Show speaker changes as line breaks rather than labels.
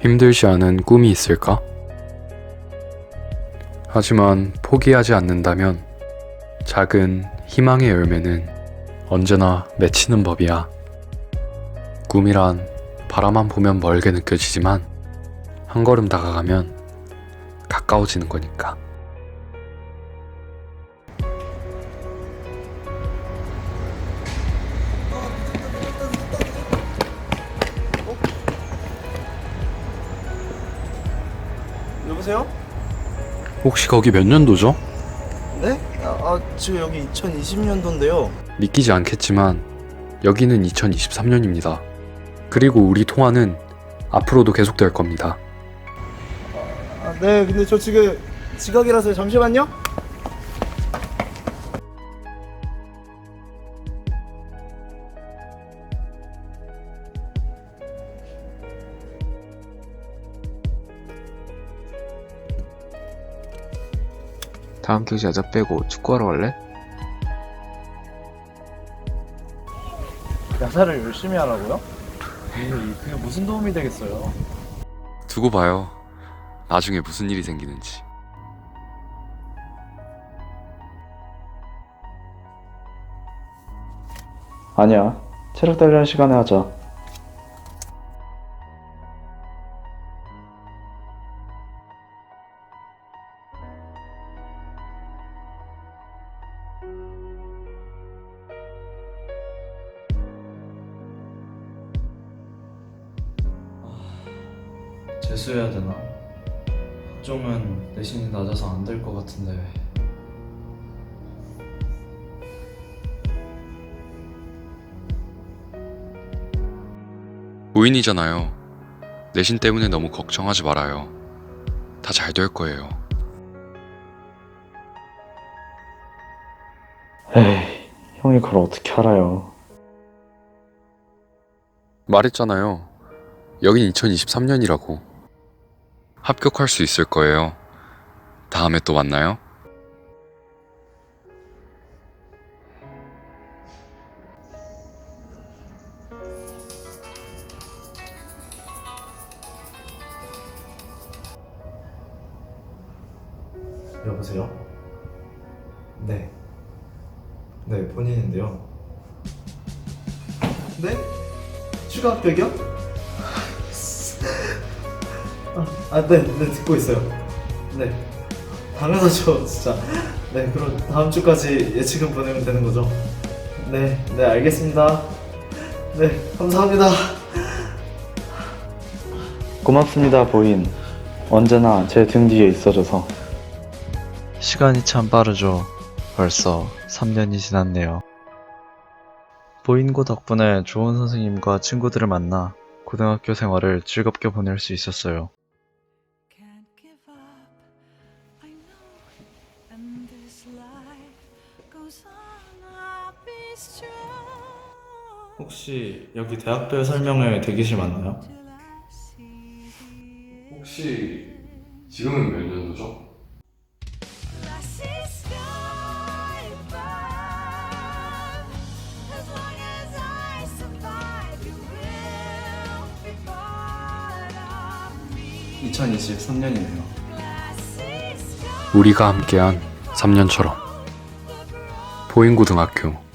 힘들지 않은 꿈이 있을까? 하지만 포기하지 않는다면 작은 희망의 열매는 언제나 맺히는 법이야. 꿈이란 바라만 보면 멀게 느껴지지만 한 걸음 다가가면 가까워지는 거니까.
여보세요?
혹시 거기 몇 년도죠?
네? 아, 아 지금 여기 2020년도인데요.
믿기지 않겠지만 여기는 2023년입니다. 그리고 우리 통화는 앞으로도 계속될 겁니다.
아, 네, 근데 저 지금 지각이라서요. 잠시만요.
다음 교시 여자 빼고 축구하러 갈래?
야사를 열심히 하라고요? 에이, 그게 무슨 도움이 되겠어요?
두고 봐요. 나중에 무슨 일이 생기는지.
아니야. 체력 단련 시간에 하자.
재수해야 되나? 학종은 내신이 낮아서 안 될 것 같은데
고인이잖아요. 내신 때문에 너무 걱정하지 말아요. 다 잘 될 거예요.
에이, 형이 그걸 어떻게 알아요?
말했잖아요. 여긴 2023년이라고. 합격할 수 있을 거예요. 다음에 또 만나요.
여보세요? 네. 네, 본인인데요. 네? 추가 합격이요? 아, 아, 네, 네, 듣고 있어요. 네. 당연하죠, 진짜. 네, 그럼 다음 주까지 예치금 보내면 되는 거죠? 네, 네, 알겠습니다. 네, 감사합니다.
고맙습니다, 보인. 언제나 제 등 뒤에 있어줘서.
시간이 참 빠르죠. 벌써 3년이 지났네요. 보인고 덕분에 좋은 선생님과 친구들을 만나 고등학교 생활을 즐겁게 보낼 수 있었어요.
And this life goes on. I'll be strong
혹시 여기 대학별 설명회 대기실 맞나요?
till I see the
혹시 지금은 몇 년도죠?
I see sky above. As long as I survive, you will be part of me.
2023년이네요.
I see sky
우리가 함께한 3년처럼. 보인고등학교